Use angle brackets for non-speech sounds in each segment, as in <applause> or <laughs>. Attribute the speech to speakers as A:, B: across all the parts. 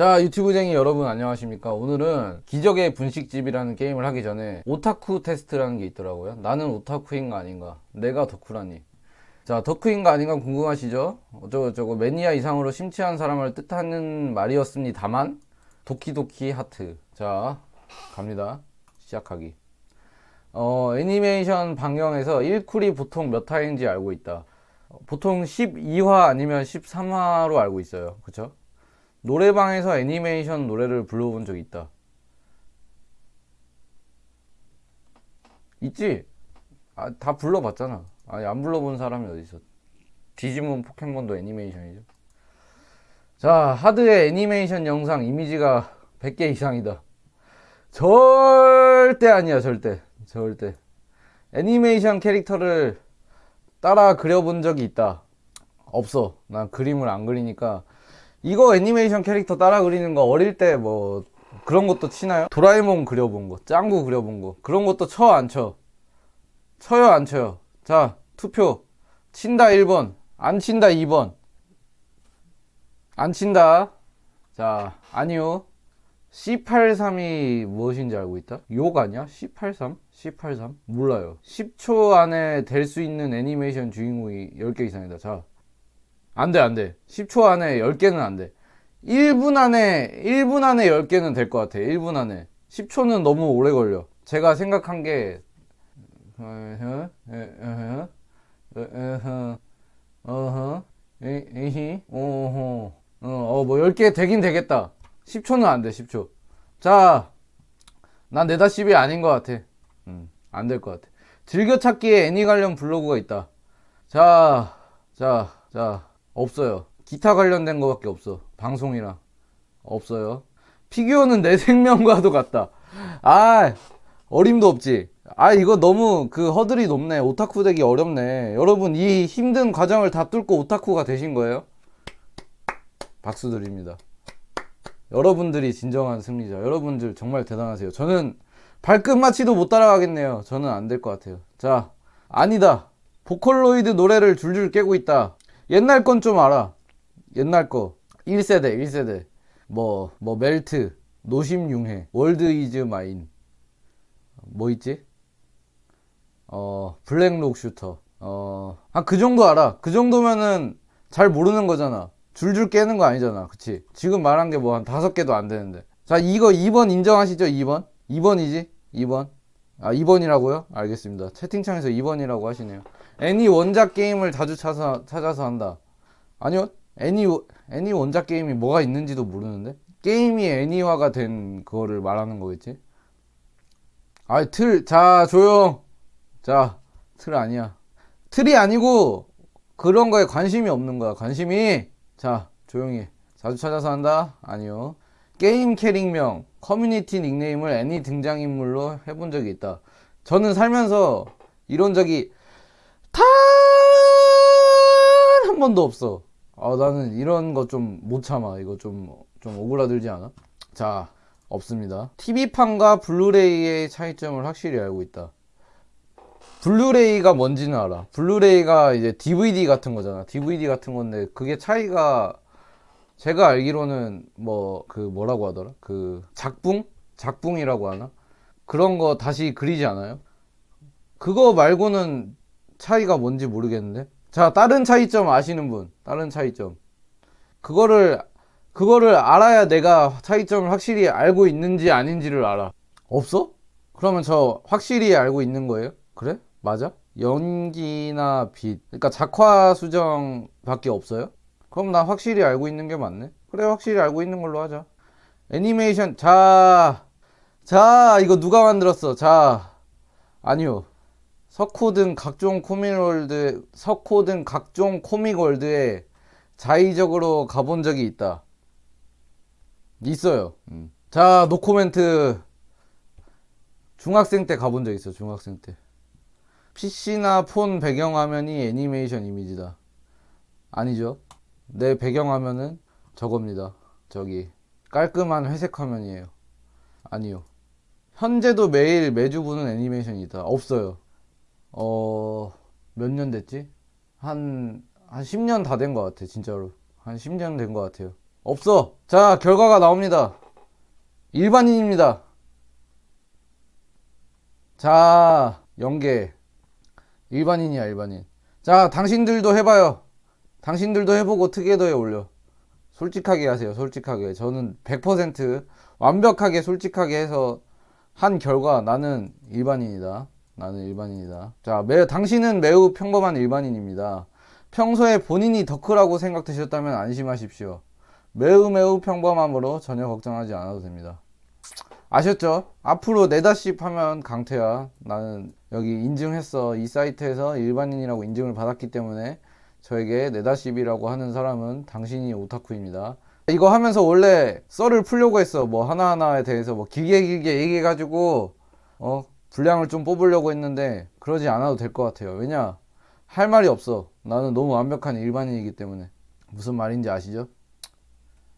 A: 자 유튜브쟁이 여러분 안녕하십니까? 오늘은 기적의 분식집이라는 게임을 하기 전에 오타쿠 테스트라는 게 있더라고요. 나는 오타쿠인가 아닌가? 내가 덕후라니. 자 덕후인가 아닌가 궁금하시죠? 어쩌고저쩌고 매니아 이상으로 심취한 사람을 뜻하는 말이었습니다만 도키도키 하트. 자 갑니다. 시작하기. 어 애니메이션 방영에서 1쿨이 보통 몇 화인지 알고 있다. 어, 보통 12화 아니면 13화로 알고 있어요. 그쵸 노래방에서 애니메이션 노래를 불러본 적 있다. 있지? 아, 다 불러봤잖아. 아니, 안 불러본 사람이 어디 있어? 디지몬 포켓몬도 애니메이션이죠. 자, 하드의 애니메이션 영상 이미지가 100개 이상이다. 절대 아니야, 절대. 절대. 애니메이션 캐릭터를 따라 그려본 적이 있다. 없어. 난 그림을 안 그리니까 이거 애니메이션 캐릭터 따라 그리는 거 어릴 때 뭐 그런 것도 치나요? 도라에몽 그려본 거, 짱구 그려본 거 그런 것도 쳐 안 쳐? 쳐요 안 쳐요? 자 투표 친다 1번 안 친다 2번 안 친다 자 아니요 C83이 무엇인지 알고 있다? 욕 아니야? C83? C83? 몰라요 10초 안에 될 수 있는 애니메이션 주인공이 10개 이상이다 자 안 돼, 안 돼. 10초 안에 10개는 안 돼. 1분 안에, 1분 안에 10개는 될 것 같아. 1분 안에. 10초는 너무 오래 걸려. 제가 생각한 게, 어, 어, 뭐 10개 되긴 되겠다. 10초는 안 돼, 10초. 자, 난 10이 아닌 것 같아. 음, 안 될 것 같아. 즐겨찾기에 애니 관련 블로그가 있다. 자, 자, 자, 없어요. 기타 관련된 거밖에 없어. 방송이랑. 없어요. 피규어는 내 <laughs> 생명과도 같다. 아, 어림도 없지. 아, 이거 너무 그 허들이 높네. 오타쿠 되기 어렵네. 여러분, 이 힘든 과정을 다 뚫고 오타쿠가 되신 거예요? 박수 드립니다. 여러분들이 진정한 승리자. 여러분들 정말 대단하세요. 저는 발끝마치도 못 따라가겠네요. 저는 안 될 것 같아요. 자, 아니다. 보컬로이드 노래를 줄줄 깨고 있다. 옛날 건 좀 알아. 옛날 거. 1세대, 1세대. 뭐, 뭐, 멜트, 노심융해, 월드 이즈 마인. 뭐 있지? 어, 블랙록 슈터. 어, 한그 정도 알아. 그 정도면은 잘 모르는 거잖아. 줄줄 깨는 거 아니잖아. 그치? 지금 말한 게 뭐 한 다섯 개도 안 되는데. 자, 이거 2번 인정하시죠? 2번? 2번이지? 2번? 아, 2번이라고요? 알겠습니다. 채팅창에서 2번이라고 하시네요. 애니 원작 게임을 자주 찾아, 찾아서 한다. 아니요. 애니, 애니 원작 게임이 뭐가 있는지도 모르는데? 게임이 애니화가 된 그거를 말하는 거겠지? 아, 틀, 자, 조용. 자, 틀 아니야. 틀이 아니고, 그런 거에 관심이 없는 거야. 관심이. 자, 조용히. 해. 자주 찾아서 한다? 아니요. 게임 캐릭명, 커뮤니티 닉네임을 애니 등장인물로 해본 적이 있다. 저는 살면서 이런 적이 단 한 번도 없어. 아, 나는 이런 거 좀 못 참아. 이거 좀, 좀 오그라들지 않아? 자, 없습니다. TV판과 블루레이의 차이점을 확실히 알고 있다. 블루레이가 뭔지는 알아. 블루레이가 이제 DVD 같은 거잖아. DVD 같은 건데, 그게 차이가, 제가 알기로는 뭐, 그 뭐라고 하더라? 그 작붕? 작붕이라고 하나? 그런 거 다시 그리지 않아요? 그거 말고는 차이가 뭔지 모르겠는데. 자, 다른 차이점 아시는 분. 다른 차이점. 그거를, 그거를 알아야 내가 차이점을 확실히 알고 있는지 아닌지를 알아. 없어? 그러면 저 확실히 알고 있는 거예요? 그래? 맞아? 연기나 빛. 그러니까 작화 수정 밖에 없어요? 그럼 나 확실히 알고 있는 게 맞네? 그래, 확실히 알고 있는 걸로 하자. 애니메이션, 자, 자, 이거 누가 만들었어? 자, 아니요. 석호 등 각종 코믹월드, 석호 등 각종 코믹월드에 자의적으로 가본 적이 있다. 있어요. 음. 자, 노코멘트. 중학생 때 가본 적 있어, 중학생 때. PC나 폰 배경화면이 애니메이션 이미지다. 아니죠. 내 배경화면은 저겁니다. 저기, 깔끔한 회색 화면이에요. 아니요. 현재도 매일 매주 보는 애니메이션이 있다. 없어요. 어, 몇 년 됐지? 한, 한 10년 다 된 것 같아, 진짜로. 한 10년 된 것 같아요. 없어. 자, 결과가 나옵니다. 일반인입니다. 자, 연계. 일반인이야, 일반인. 자, 당신들도 해봐요. 당신들도 해보고 특이도에 올려. 솔직하게 하세요, 솔직하게. 저는 100% 완벽하게 솔직하게 해서 한 결과 나는 일반인이다. 나는 일반인이다. 자, 매, 당신은 매우 평범한 일반인입니다. 평소에 본인이 덕후라고 생각되셨다면 안심하십시오. 매우 매우 평범함으로 전혀 걱정하지 않아도 됩니다. 아셨죠? 앞으로 네다십 하면 강태야. 나는 여기 인증했어. 이 사이트에서 일반인이라고 인증을 받았기 때문에 저에게 네다십이라고 하는 사람은 당신이 오타쿠입니다. 이거 하면서 원래 썰을 풀려고 했어. 뭐 하나하나에 대해서 뭐 길게 길게 얘기해가지고 어 분량을 좀 뽑으려고 했는데 그러지 않아도 될 것 같아요. 왜냐 할 말이 없어. 나는 너무 완벽한 일반인이기 때문에 무슨 말인지 아시죠?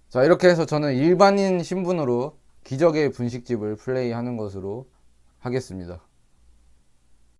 A: 자 이렇게 해서 저는 일반인 신분으로 기적의 분식집을 플레이하는 것으로 하겠습니다.